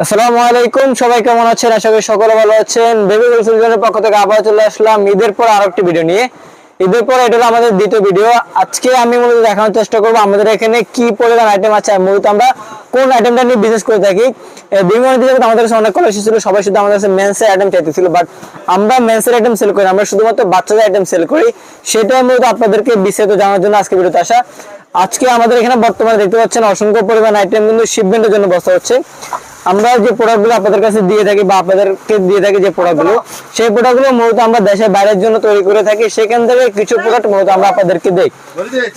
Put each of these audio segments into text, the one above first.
আসসালামু আলাইকুম, সবাই কেমন আছেন? আশা করি সকলে ভালো আছেন। বেবি গোলসুলজনের পক্ষ থেকে আবার চলে আসলাম ঈদের পর আরও একটি ভিডিও নিয়ে। ঈদের পর এটা হলো আমাদের দ্বিতীয় ভিডিও। আজকে আমি মূলত দেখানোর চেষ্টা করব আমাদের এখানে কি পরিমাণ আইটেম আছে মূলত আমরা কোন আইটেমটা নিয়ে বিজনেস করে থাকি। বিমানের দিকে আমাদের কাছে অনেক কল এসেছিল, সবাই শুধু আমাদের কাছে মেন্সের আইটেম চাইতেছিল বাট আমরা মেন্সের আইটেম সেল করি আমরা শুধুমাত্র বাচ্চাদের আইটেম সেল করি। সেটাই মূলত আপনাদেরকে বিস্তারিত জানার জন্য আজকে ভিডিওতে আসা। আজকে আমাদের এখানে বর্তমানে দেখতে পাচ্ছেন অসংখ্য পরিমাণ আইটেম কিন্তু শিপমেন্টের জন্য বসা হচ্ছে। আমরা যে প্রোডাক্টগুলো আপনাদের কাছে দিয়ে থাকি বা আপনাদেরকে দিয়ে থাকি যে প্রোডাক্টগুলো সেই প্রোডাক্টগুলো মূলত আমরা দেশের বাইরের জন্য তৈরি করে থাকি। সেখান থেকে কিছু প্রোডাক্ট মূলত আমরা আপনাদেরকে দেই।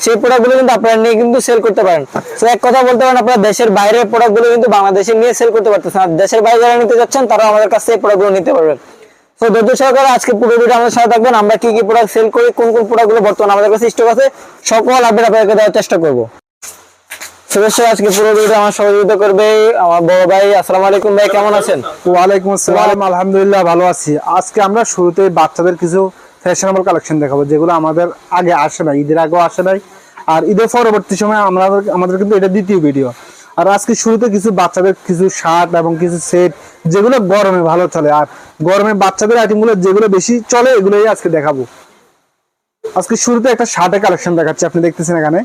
সেই প্রোডাক্টগুলো কিন্তু আপনারা নিয়ে কিন্তু সেল করতে পারেন। তো এক কথা বলতে পারেন, আপনারা দেশের বাইরের প্রোডাক্টগুলো কিন্তু বাংলাদেশে নিয়ে সেল করতে পারতেছেন। আর দেশের বাইরে যারা নিতে যাচ্ছেন, তারাও আমাদের কাছে এই প্রোডাক্টগুলো নিতে পারবেন। তো ধৈর্য সহকারে আজকে পুরো ভিডিও আমাদের সাথে থাকবেন। আমরা কি কি প্রোডাক্ট সেল করি, কোন কোন প্রোডাক্টগুলো বর্তমানে আমাদের কাছে স্টক আছে, সকল আপডেট আপনাদেরকে দেওয়ার চেষ্টা করব। শুভেচ্ছা আজকে পুরো ভিডিও আমার সহযোগিতা করবে আমার বড় ভাই। আসসালামু আলাইকুম ভাই কেমন আছেন? ওয়ালাইকুম আসসালাম আলহামদুলিল্লাহ ভালো আছি। আজকে আমরা শুরুতে বাচ্চাদের কিছু ফ্যাশনেবল কালেকশন দেখাবো যেগুলো আমাদের আগে আসে নাই ঈদের আগেও আসে নাই আর ঈদের পরবর্তী সময় আমরা আমাদের কিন্তু এটা দ্বিতীয় ভিডিও আর আজকে শুরুতে কিছু বাচ্চাদের কিছু শার্ট এবং কিছু সেট যেগুলো গরমে ভালো চলে আর গরমে বাচ্চাদের আইটেমগুলো যেগুলো বেশি চলে এগুলোই আজকে দেখাবো। আজকে শুরুতে একটা শার্টের কালেকশন দেখাচ্ছি আপনি দেখতেছেন এখানে।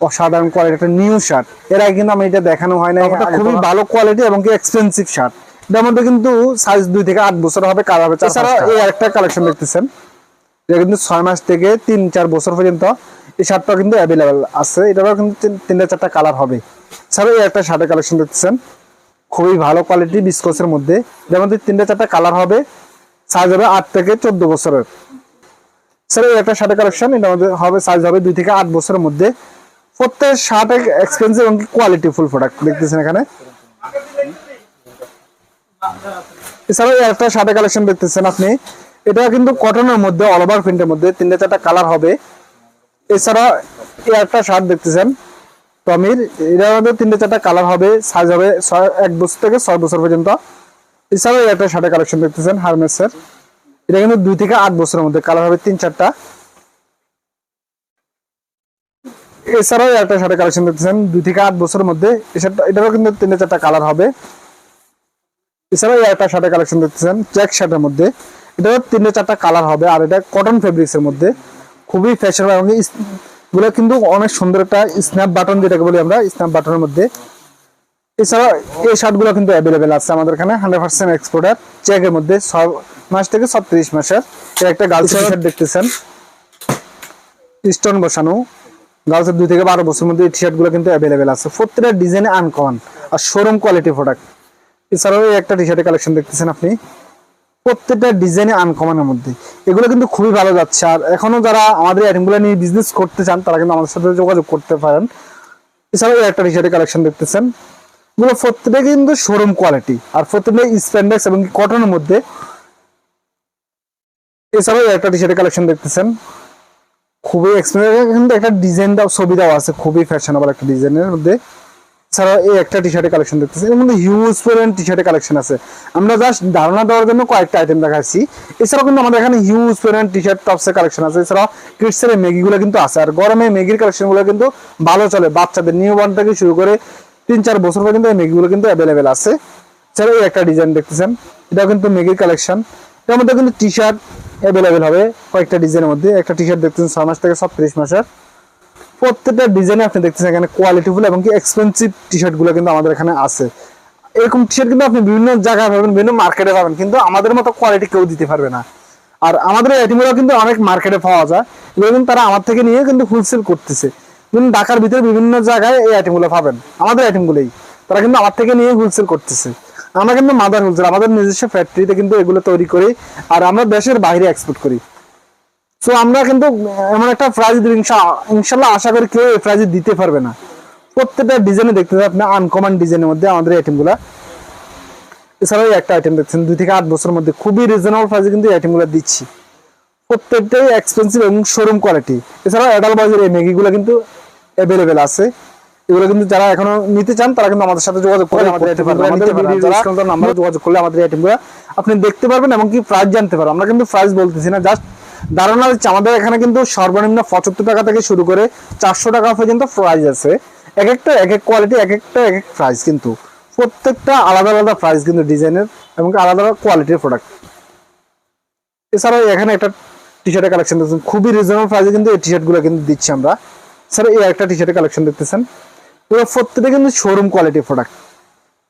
অসাধারণ কোয়ালিটি একটা নিউ শার্ট এর আগে কিন্তু আমি এটা দেখানো হয় না এটা খুবই ভালো কোয়ালিটি এবং কি এক্সপেন্সিভ শার্ট এটার মধ্যে কিন্তু সাইজ দুই থেকে আট বছর হবে কালার হবে এছাড়া এই আরেকটা কালেকশন দেখতেছেন। এটা কিন্তু ছয় মাস থেকে তিন চার বছর পর্যন্ত এই শার্টটা কিন্তু অ্যাভেলেবেল আছে। এটারও কিন্তু তিন- তিনটা চারটা কালার হবে। এছাড়া এই একটা শার্টের কালেকশন দেখতেছেন। খুবই ভালো কোয়ালিটি বিস্কসের মধ্যে। এটার মধ্যে তিনটা চারটা কালার হবে। সাইজ হবে আট থেকে চোদ্দ বছরের। স্যার এই একটা শার্টের কালেকশন এটা আমাদের হবে সাইজ হবে দুই থেকে আট বছরের মধ্যে। প্রত্যেক শার্ট এক্সপেন্সিভ এবং কোয়ালিটি ফুল প্রোডাক্ট দেখতেছেন এখানে। এছাড়াও একটা শার্টের কালেকশন দেখতেছেন আপনি। এটা কিন্তু কটনের মধ্যে অল ওভার প্রিন্টের মধ্যে তিনটে চারটা কালার হবে। এছাড়া এই একটা শার্ট দেখতেছেন, টমির। এটার মধ্যে তিনটে চারটা কালার হবে সাইজ হবে এক বছর থেকে ছয় বছর পর্যন্ত। এছাড়াও একটা শার্টের কালেকশন দেখতেছেন হারমেসের এটা কিন্তু দুই থেকে আট বছরের মধ্যে কালার হবে তিন চারটা। এছাড়াও একটা শার্টের কালেকশন দেখতেছেন দুই থেকে আট বছরের মধ্যে। এই শার্টটা- এটারও কিন্তু তিনটে চারটা কালার হবে। এছাড়াও একটা শার্টের কালেকশন দেখতেছেন চেক শার্টের মধ্যে। এটারও তিনটে চারটা কালার হবে আর এটা কটন ফেব্রিক্স এর মধ্যে। খুবই ফ্যাশন এবং এগুলো কিন্তু অনেক সুন্দর একটা স্ন্যাপ বাটন যেটাকে বলি আমরা স্ন্যাপ বাটনের মধ্যে। এছাড়াও এই শার্টগুলো কিন্তু অ্যাভেলেবেল আছে আমাদের এখানে হান্ড্রেড পার্সেন্ট এক্সপোর্টার চেকের মধ্যে ছয় মাস থেকে ছত্রিশ মাসের। একটা গার্লস শার্ট দেখতেছেন। স্টোন বসানো। গার্লসের দুই থেকে বারো বছরের মধ্যে এই টি শার্টগুলো কিন্তু অ্যাভেলেবেল আছে। প্রত্যেকটা ডিজাইনে আনকমন আর শোরুম কোয়ালিটি প্রোডাক্ট এছাড়াও এই একটা টি শার্টের কালেকশন দেখতেছেন আপনি। প্রত্যেকটা ডিজাইনে আনকমনের মধ্যে। এগুলো কিন্তু খুবই ভালো যাচ্ছে। আর এখনও যারা আমাদের আইটেমগুলো নিয়ে বিজনেস করতে চান, তারা কিন্তু আমাদের সাথে যোগাযোগ করতে পারেন। এছাড়াও একটা টি শার্টের কালেকশন দেখতেছেন। এগুলো প্রত্যেকটা কিন্তু শোরুম কোয়ালিটি আর প্রত্যেকটা স্প্যান্ডেক্স এবং কটনের মধ্যে এছাড়াও একটা টি শার্টের কালেকশন দেখতেছেন। খুবই এক্সপেন্সিভ কিন্তু একটা ডিজাইন দাও ছবি দাও আছে, খুবই ফ্যাশনেবল একটা ডিজাইনের মধ্যে। এছাড়াও এই একটা টি শার্টের কালেকশন দেখতেছি। এর মধ্যে হিউজ পরিমাণ টি শার্টের কালেকশন আছে। আমরা জাস্ট ধারণা দেওয়ার জন্য কয়েকটা আইটেম দেখাচ্ছি। এছাড়াও কিন্তু আমাদের এখানে হিউজ পরিমাণ টি শার্ট টপসের কালেকশন আছে। এছাড়াও কিডসের ম্যাগিগুলো কিন্তু আছে। আর গরমে ম্যাগির কালেকশনগুলো কিন্তু ভালো চলে। বাচ্চাদের নিউ বর্ন থেকে শুরু করে তিন চার বছর পর্যন্ত এই ম্যাগিগুলো কিন্তু অ্যাভেলেবেল আছে। এছাড়াও একটা ডিজাইন দেখতেছেন। এটাও কিন্তু ম্যাগির কালেকশন এর মধ্যে কিন্তু টি শার্ট অ্যাভেলেবেল হবে কয়েকটা ডিজাইনের মধ্যে। একটা টি শার্ট দেখতেছেন ছয় মাস থেকে ছত্রিশ মাসের। প্রত্যেকটা ডিজাইনে আপনি দেখতেছেন এখানে কোয়ালিটিফুল এবং কি এক্সপেন্সিভ টি শার্টগুলো কিন্তু আমাদের এখানে আছে। এরকম টি শার্ট কিন্তু আপনি বিভিন্ন জায়গায় পাবেন, বিভিন্ন মার্কেটে পাবেন, কিন্তু আমাদের মতো কোয়ালিটি কেউ দিতে পারবে না। আর আমাদের আইটেমগুলো কিন্তু অনেক মার্কেটে পাওয়া যায়। এগুলো কিন্তু তারা আমার থেকে নিয়ে কিন্তু হোলসেল করতেছে। কিন্তু ঢাকার ভিতরে বিভিন্ন জায়গায় এই আইটেমগুলো পাবেন। আমাদের আইটেমগুলোই তারা কিন্তু আমার থেকে নিয়ে হোলসেল করতেছে। আমরা কিন্তু মাদার হোলসেল আমাদের নিজস্ব ফ্যাক্টরিতে কিন্তু এগুলো তৈরি করি, আর আমরা দেশের বাইরে এক্সপোর্ট করি। সো আমরা কিন্তু এমন একটা প্রাইজ দিব ইনশাল্লাহ আশা করি কেউ এই প্রাইজ দিতে পারবে না। প্রত্যেকটা ডিজাইনে দেখতে পাবেন আপনি আনকমন ডিজাইনের মধ্যে আমাদের আইটেমগুলো এছাড়াও একটা আইটেম দেখছেন, দুই থেকে আট বছরের মধ্যে খুবই রিজনেবল প্রাইসে কিন্তু আইটেমগুলো দিচ্ছি। প্রত্যেকটাই এক্সপেন্সিভ এবং শোরুম কোয়ালিটি এছাড়াও অ্যাডাল বাজার এই ম্যাগিগুলো কিন্তু অ্যাভেলেবেল আছে। এগুলো কিন্তু যারা এখনও নিতে চান তারা কিন্তু আমাদের সাথে যোগাযোগ করে আমাদের আমাদের নাম্বারে যোগাযোগ করলে আমাদের আইটেমগুলো আপনি দেখতে পারবেন এবং কি প্রাইস জানতে পারবেন। আমরা কিন্তু প্রাইস বলতেছি না জাস্ট ধারণা দিচ্ছি। আমাদের এখানে কিন্তু সর্বনিম্ন পঁচাত্তর টাকা থেকে শুরু করে চারশো টাকা পর্যন্ত প্রাইস আছে। এক একটা এক এক কোয়ালিটি এক একটা এক এক প্রাইস কিন্তু। প্রত্যেকটা আলাদা আলাদা প্রাইস কিন্তু ডিজাইনের এবং আলাদা আলাদা কোয়ালিটির প্রোডাক্ট এছাড়াও এখানে একটা টি শার্টের কালেকশন দেখছেন। খুবই রিজনেবল প্রাইসে কিন্তু এই টি শার্টগুলো কিন্তু দিচ্ছি আমরা। স্যার এই একটা টি শার্টের কালেকশন দেখতেছেন। এগুলো প্রত্যেকটা কিন্তু শোরুম কোয়ালিটির প্রোডাক্ট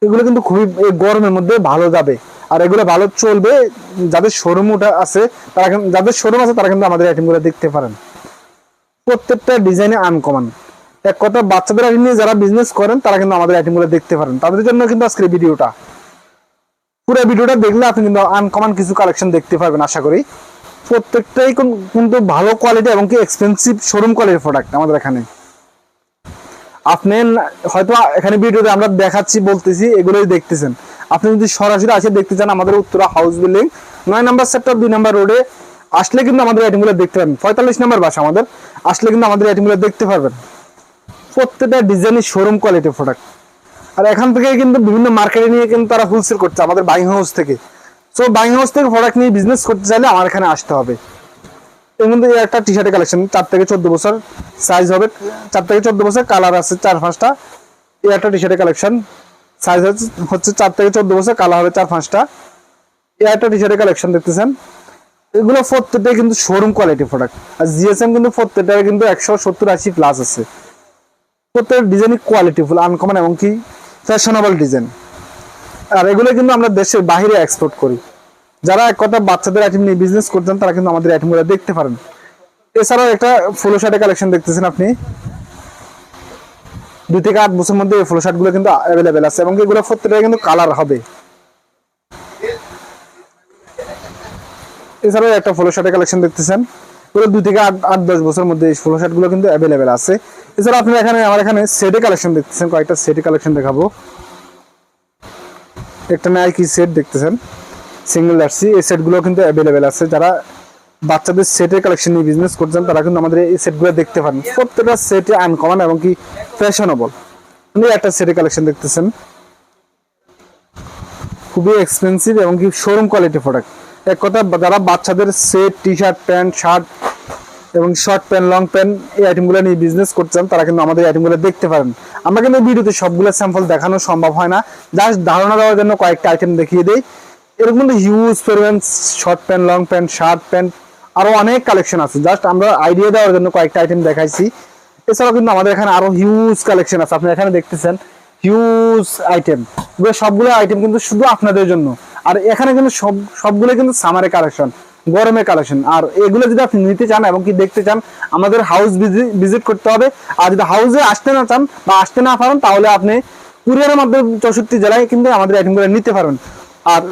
এগুলো কিন্তু খুবই গরমের মধ্যে ভালো যাবে। আর এগুলো ভালো চলবে, যাদের শোরুম ওটা আছে, তারা যাদের শোরুম আছে, তারা কিন্তু আমাদের আইটেমগুলো দেখতে পারেন। প্রত্যেকটা ডিজাইনে আনকমন এক কথা, বাচ্চাদের আইটেম নিয়ে যারা বিজনেস করেন, তারা কিন্তু আমাদের আইটেমগুলো দেখতে পারেন। তাদের জন্য কিন্তু আজকের ভিডিওটা। পুরো ভিডিওটা দেখলে আপনি কিন্তু আনকমন কিছু কালেকশন দেখতে পারবেন, আশা করি। প্রত্যেকটাই কোন- কিন্তু ভালো কোয়ালিটি এবং কি এক্সপেন্সিভ শোরুম কোয়ালিটির প্রোডাক্ট আমাদের এখানে। আপনি হয়তো এখানে ভিডিওতে আমরা দেখাচ্ছি, বলতেছি, এগুলোই দেখতেছেন। আপনি যদি সরাসরি আসে দেখতে চান আমাদের উত্তরা হাউস বিল্ডিং নয় নাম্বার সেক্টর দুই নাম্বার রোডে আসলে কিন্তু আমাদের আইটেমগুলো দেখতে পারবেন। পঁয়তাল্লিশ নাম্বার বাসা আমাদের। আসলে কিন্তু আমাদের আইটেমগুলো দেখতে পারবেন। প্রত্যেকটা ডিজাইনই শোরুম কোয়ালিটির প্রোডাক্ট আর এখান থেকে কিন্তু বিভিন্ন মার্কেটে নিয়ে কিন্তু তারা হোলসেল করছে, আমাদের বাইং হাউস থেকে। সো বাইং হাউস থেকে প্রোডাক্ট নিয়ে বিজনেস করতে চাইলে আমার এখানে আসতে হবে। এর মধ্যে একটা টি শার্টের কালেকশন চার থেকে চোদ্দ বছর সাইজ হবে। চার থেকে চোদ্দ বছর কালার আছে চার পাঁচটা এই একটা টি শার্টের কালেকশন সাইজ হচ্ছে চার থেকে চোদ্দ বছর কালার হবে চার পাঁচটা এই একটা টি শার্টের কালেকশন দেখতেছেন। এগুলো প্রত্যেকটাই কিন্তু শোরুম কোয়ালিটি প্রোডাক্ট আর জিএসএম কিন্তু প্রত্যেকটাই কিন্তু একশো সত্তর আশি প্লাস আছে। প্রত্যেক ডিজাইনই কোয়ালিটিফুল আনকমন এমনকি ফ্যাশনেবল ডিজাইন আর এগুলো কিন্তু আমরা দেশের বাইরে এক্সপোর্ট করি। যারা এক কথা বাচ্চাদের আইটেম নিয়ে বিজনেস করতেন তারা কিন্তু আমাদের আইটেমগুলো দেখতে পারেন। এছাড়াও একটা ফুলো শার্টের কালেকশন দেখতেছেন আপনি? দুই থেকে আট বছর মধ্যে এই ফুলো শার্টগুলো কিন্তু অ্যাভেলেবেল আছে এবং এগুলো প্রত্যেকটা কিন্তু কালার হবে। এছাড়াও একটা ফুলো শার্টের কালেকশন দেখতেছেন। এগুলো দুই থেকে আট আট, দশ বছরের মধ্যে এই ফুলো শার্টগুলো কিন্তু অ্যাভেলেবেল আছে। এছাড়া আপনি এখানে, আমার এখানে সেটে কালেকশন দেখতেছেন, কয়েকটা সেটে কালেকশন দেখাবো। একটা নাইকি সেট দেখতেছেন। সিঙ্গেল জার্সি এই সেটগুলো কিন্তু অ্যাভেলেবেল আছে। যারা বাচ্চাদের সেটের কালেকশন নিয়ে বিজনেস করছেন, তারা কিন্তু আমাদের এই সেটগুলো দেখতে পারেন। প্রত্যেকটা সেটে আনকমন এবং কি ফ্যাশনেবল আপনি একটা সেটের কালেকশন দেখতেছেন। খুবই এক্সপেন্সিভ এবং কি শোরুম কোয়ালিটি প্রোডাক্ট এক কথা, যারা বাচ্চাদের set T shirt pant shirt এবং শর্ট প্যান্ট লং প্যান্ট এই আইটেমগুলো নিয়ে বিজনেস করছেন, তারা কিন্তু আমাদের আইটেমগুলো দেখতে পারেন। আমরা কিন্তু ভিডিওতে সবগুলো স্যাম্পল দেখানো সম্ভব হয় না। জাস্ট ধারণা দেওয়ার জন্য কয়েকটা আইটেম দেখিয়ে দেই। এরকম কিন্তু হিউজ পরিমাণ short pant long pant shirt pant আরও অনেক কালেকশন আছে। জাস্ট আমরা আইডিয়া দেওয়ার জন্য কয়েকটা আইটেম দেখাইছি। এছাড়াও কিন্তু আমাদের এখানে আরও হিউজ কালেকশন আছে। আপনি এখানে দেখতেছেন হিউজ আইটেম এগুলো সবগুলো আইটেম কিন্তু শুধু আপনাদের জন্য। আর এখানে কিন্তু সব, সবগুলো কিন্তু সামারের কালেকশন গরমের কালেকশন আর এগুলো যদি আপনি নিতে চান এবং কি দেখতে চান, আমাদের হাউস ভিজিট করতে হবে। আর যদি হাউসে আসতে না চান বা আসতে না পারেন, তাহলে আপনি কুরিয়ারের মাধ্যমে চৌষট্টি জেলায় কিন্তু আমাদের আইটেমগুলো নিতে পারবেন। আর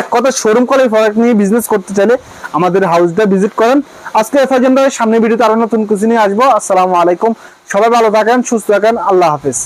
এক কথা শোরুম কলের প্রোডাক্ট নিয়ে বিজনেস করতে চাইলে আমাদের হাউসটা ভিজিট করেন। আজকে এফ সামনে ভিডিওতে আরও নতুন কিছু নিয়ে আসব। আসসালামু আলাইকুম। সবাই ভালো থাকেন, সুস্থ থাকেন। আল্লাহ হাফেজ।